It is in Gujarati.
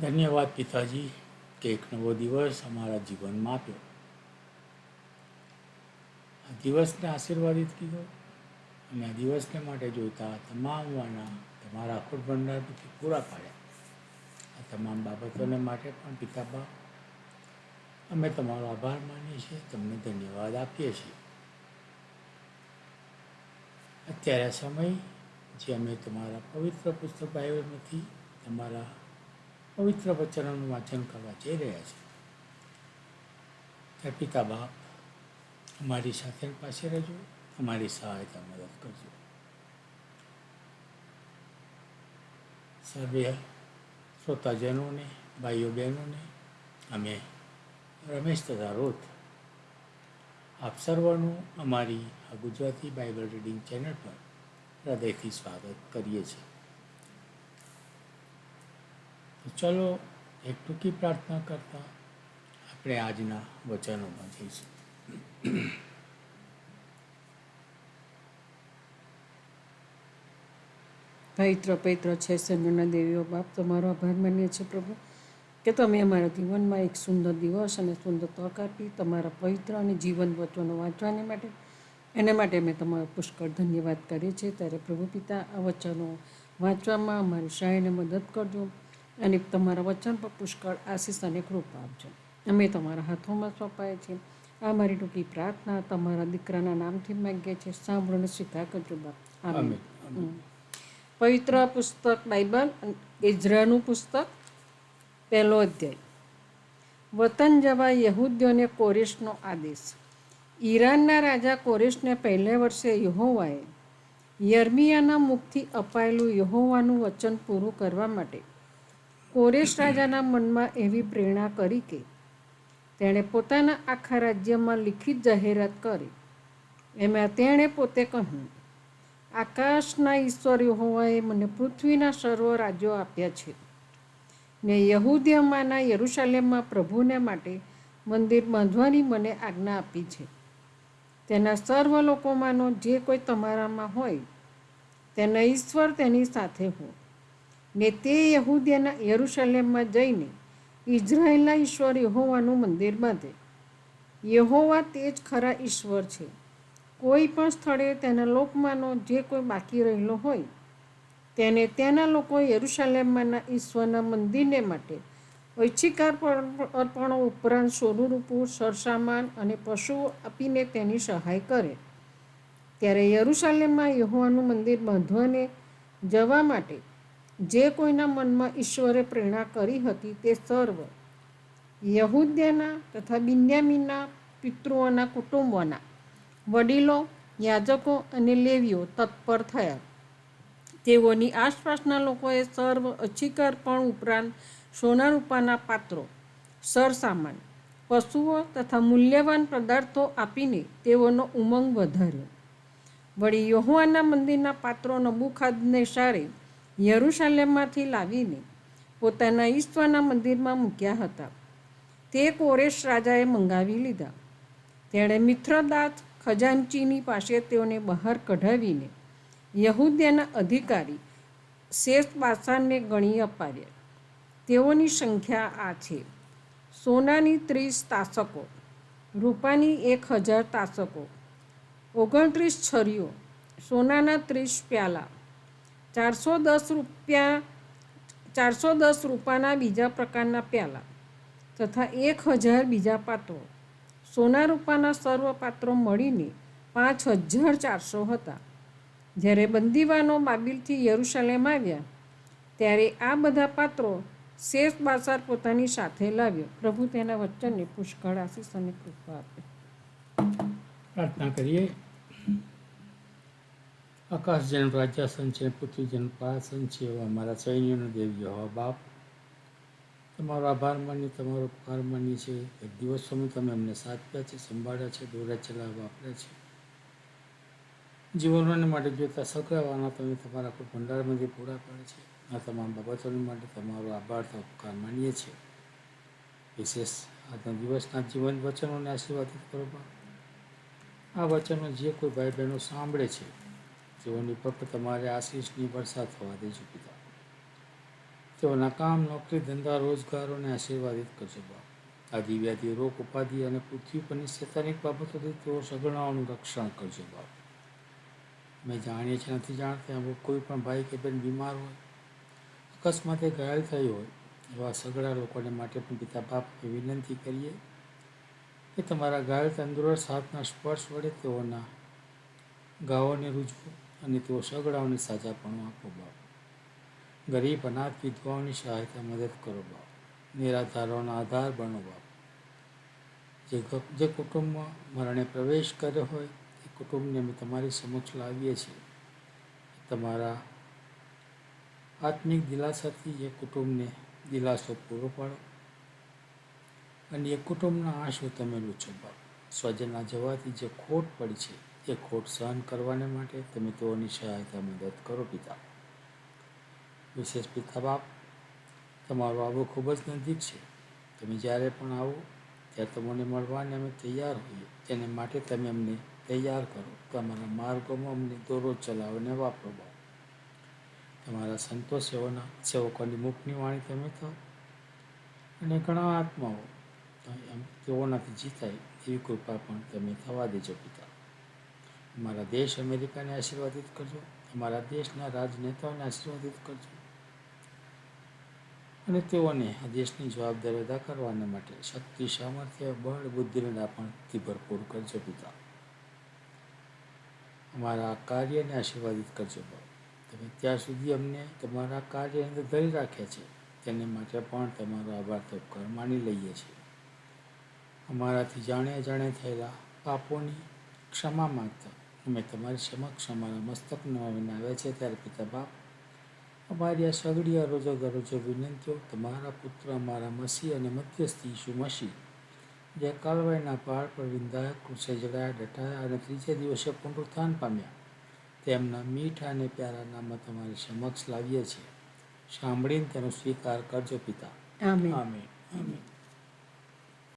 ધન્યવાદ પિતાજી, કે એક નવો દિવસ અમારા જીવનમાં આપ્યો. આ દિવસને આશીર્વાદિત કીધો અને આ દિવસને માટે જોઈતા તમામ વાના તમારા અખોટ ભંડારથી પૂરા પાડ્યા. આ તમામ બાબતોને માટે પણ પિતાબા અમે તમારો આભાર માનીએ છીએ, તમને ધન્યવાદ આપીએ છીએ. અત્યારે સમય, જે અમે તમારા પવિત્ર પુસ્તક બાઇબલમાંથી તમારા પવિત્ર વચનોનું વાંચન કરવા જઈ રહ્યા છીએ ત્યારે પિતા બાપ અમારી સાથે પાસે રહેજો, અમારી સહાયતા મદદ કરજો. સર્વે શ્રોતાજનોને ભાઈઓ બહેનોને અમે રમેશ તથા રોથ આપ સર્વનું અમારી આ ગુજરાતી બાઇબલ રીડિંગ ચેનલ પર હૃદયથી સ્વાગત કરીએ છીએ. તો ચલો એક ટૂંકી પ્રાર્થના કરતા આપણે આજના વચનોમાં જઈશું. પવિત્ર પવિત્ર છે સૈન્યના દેવીઓ, બાપ તમારો આભાર માનીએ છીએ પ્રભુ. કે તમે અમારા જીવનમાં એક સુંદર દિવસ અને સુંદર તક આપી તમારા પવિત્ર અને જીવન વચનો વાંચવાને માટે, એના માટે અમે તમારો પુષ્કળ ધન્યવાદ કરીએ છીએ. ત્યારે પ્રભુ પિતા, આ વચનો વાંચવામાં અમારી સહાયને મદદ કરજો. અને તમારા વચન પર પુષ્કળ આશીષ અને કૃપા આપજો. અમે તમારા હાથોમાં સોંપાય છે આ મારી ટૂંકી પ્રાર્થના તમારા દીકરાના નામથી માગીએ છીએ. સાંભળોને સ્વીકાર કરજો બાપ. આમેન. આમેન. પવિત્ર પુસ્તક બાઇબલ ઇઝરાનું પુસ્તક પહેલો અધ્યાય. વતન જવા યહૂદીઓને કોરેશનો આદેશ. ઈરાનના રાજા કોરેશને પહેલે વર્ષે યહોવાએ યર્મિયાના મુખથી અપાયેલું યહોવાનું વચન પૂરું કરવા માટે કોરેશ રાજાના મનમાં એવી પ્રેરણા કરી કે તેણે પોતાના આખા રાજ્યમાં લિખિત જાહેરાત કરી. એમાં તેણે પોતે કહ્યું, આકાશના ઈશ્વર હોવાએ મને પૃથ્વીના સર્વ રાજ્યો આપ્યા છે. ને યહૂદીયમાંના યરુશાલેમમાં પ્રભુને માટે મંદિર બાંધવાની મને આજ્ઞા આપી છે. તેના સર્વ લોકોમાંનો જે કોઈ તમારામાં હોય, તેના ઈશ્વર તેની સાથે હો. ને તે યહૂદીના યરુશલેમમાં જઈને ઇઝરાયેલના ઈશ્વર યહોવાનું મંદિર બાંધે. યહોવા તે જ ખરા ઈશ્વર છે. કોઈ પણ સ્થળે તેના લોકમાંનો જે કોઈ બાકી રહેલો હોય, તેને તેના લોકો યરુશલેમમાંના ઈશ્વરના મંદિરને માટે ઐચ્છિક અર્પણ- અર્પણો ઉપરાંત સોનુરૂપું, સરસામાન અને પશુઓ આપીને તેની સહાય કરે. ત્યારે યરુશાલેમમાં યહોવાનું મંદિર બાંધવાને જવા માટે જે કોઈના મનમાં ઈશ્વરે પ્રેરણા કરી હતી તે સર્વ યહૂદ્યના તથા બિન્યામીના પિતૃઓના કુટુંબોના વડીલો, યાજકો અને લેવીઓ તત્પર થયા. તેઓની આસપાસના લોકોએ સર્વ અચિકાર પણ ઉપરાંત સોના રૂપાના પાત્રો, સરસામાન, પશુઓ તથા મૂલ્યવાન પદાર્થો આપીને તેઓનો ઉમંગ વધાર્યો. વળી યહોવાના મંદિરના પાત્રો નબુખાદને સારે યરુશલેમમાંથી લાવીને પોતાના ઈશ્વરના મંદિરમાં મૂક્યા હતા. તે કોરેશ રાજાએ મંગાવી લીધા. તેણે મિત્રદાત ખજાનચીની પાસે તેઓને બહાર કઢાવીને યહૂદ્યાના અધિકારી શેષ બાસાનને ગણી અપાવ્યા. તેઓની સંખ્યા આ છે. સોનાની ત્રીસ તાસકો, રૂપાની એક હજાર તાસકો, ઓગણત્રીસ છરીઓ, સોનાના ત્રીસ પ્યાલા ચારસો દસ રૂપિયા, ચારસો દસ રૂપાના બીજા પ્રકારના પ્યાલા તથા એક હજાર બીજા પાત્રો. સોના રૂપાના સર્વ પાત્રો મળીને પાંચ હજાર ચારસો હતા. જ્યારે બંદીવાનો બાબિલથી યરુશલેમ આવ્યા, ત્યારે આ બધા પાત્રો શેષ બાસાર પોતાની સાથે લાવ્યો. પ્રભુ તેના વચનને પુષ્કળ આશીષ અને કૃપા આપે. પ્રાર્થના કરીએ. આકાશ જન રાજ્યાસન છે પૃથ્વી જન પાસન છે, એવા અમારા સૈન્યનો દેવ હવા બાપ. તમારો આભાર માની તમારો ઉપકાર માની છે એક દિવસોમાં તમે અમને સાચવ્યા છે, સંભાળ્યા છે દોરા ચલાવવા વાપર્યા છે. જીવનોને માટે જોતા સકરાવાના તમે તમારા કોઈ ભંડારમાંથી પૂરા પાડે છે. આ તમામ બાબતોને માટે તમારો આભાર, તો ઉપકાર માનીએ છીએ. વિશેષ આજના દિવસના જીવન વચનોને આશીર્વાદિત કરો આ વચનો જે કોઈ ભાઈ બહેનો સાંભળે છે તેઓની પર તમારે આશીષની વરસાદ થવા દેજો પિતા. તેઓના કામ નોકરી ધંધા રોજગારોને આશીર્વાદિત કરજો બાપ. આ દિવ્યાદી રોગ, ઉપાધિ અને પૃથ્વી પરની શૈતાનિક બાબતોથી તેઓ સગડાઓનું રક્ષણ કરજો બાપ. મેં જાણીએ છીએ, નથી જાણતા અમુક કોઈ પણ ભાઈ કે બેન બીમાર હોય, અકસ્માતે ઘાયલ થઈ હોય, એવા સગડા લોકોને માટે પણ પિતા બાપ અમે વિનંતી કરીએ કે તમારા ઘાયલ તંદુરસ્ત હાથના સ્પર્શ વડે તેઓના ગાઓને રૂજવો. અને તેઓ સગડાઓને સાજાપણું આપો બાપ. ગરીબ અનાથ વિધવાઓની સહાયતા મદદ કરો બાપ. નિરાધારોના આધાર બનો બાપ. જે જે કુટુંબમાં મરણે પ્રવેશ કર્યો હોય, એ કુટુંબને અમે તમારી સમક્ષ લાવીએ છીએ. તમારા આત્મિક દિલાસાથી એ કુટુંબને દિલાસો પૂરો પાડો. અને એ કુટુંબના આંસુ તમે લૂછો બાપ. સ્વજનના જવાથી જે ખોટ પડી છે એ ખોટ સહન કરવાને માટે તમે તેઓની સહાયતા મદદ કરો, પિતા. વિશેષ પિતા બાપ, તમારો આવો ખૂબ જ નજીક છે. તમે જ્યારે પણ આવો, ત્યારે તમને મળવાને અમે તૈયાર હોઈએ. તેને માટે તમે અમને તૈયાર કરો. તમારા માર્ગોમાં અમને દોરો ચલાવીને વાપરો તમારા સંતો સેવોના સેવકોની મુખની વાણી તમે થાઓ અને ઘણા આત્માઓ તેઓનાથી જીતાય, એવી કૃપા પણ તમે થવા દેજો પિતા. અમારા દેશ અમેરિકાને આશીર્વાદિત કરજો, અમારા દેશના રાજનેતાઓને આશીર્વાદિત કરજો. અને તેઓને આ દેશની જવાબદારી અદા કરવાને માટે શક્તિ, સામર્થ્ય, બળ, બુદ્ધિને દાપણથી ભરપૂર કરજો પિતા. અમારા કાર્યને આશીર્વાદિત કરજો તમે ત્યાં સુધી અમને તમારા કાર્ય અંદર ધરી રાખ્યા છે. તેને માટે પણ તમારો આભાર તબકાર માની લઈએ છીએ. અમારાથી જાણે જાણે થયેલા પાપોની ક્ષમા માંગતા અમે તમારી સમક્ષ અમારા મસ્તક નમાવીને આવ્યા છે ત્યારે પિતા બાપ અમારી આ સગડી અરોજો ગરોજો વિનંતીઓ તમારા પુત્ર અમારા મસી અને મધ્યસ્થી ઈસુ મસી જે કાલવાઈના પહાડ પર વિંધાયા કૃષે જડાયા ડટાયા અને ત્રીજે દિવસે પુનરુત્થાન પામ્યા. તેમના મીઠા અને પ્યારા નામમાં તમારી સમક્ષ લાવીએ છીએ. સાંભળીને તેનો સ્વીકાર કરજો પિતા. આમે આમે આમેન.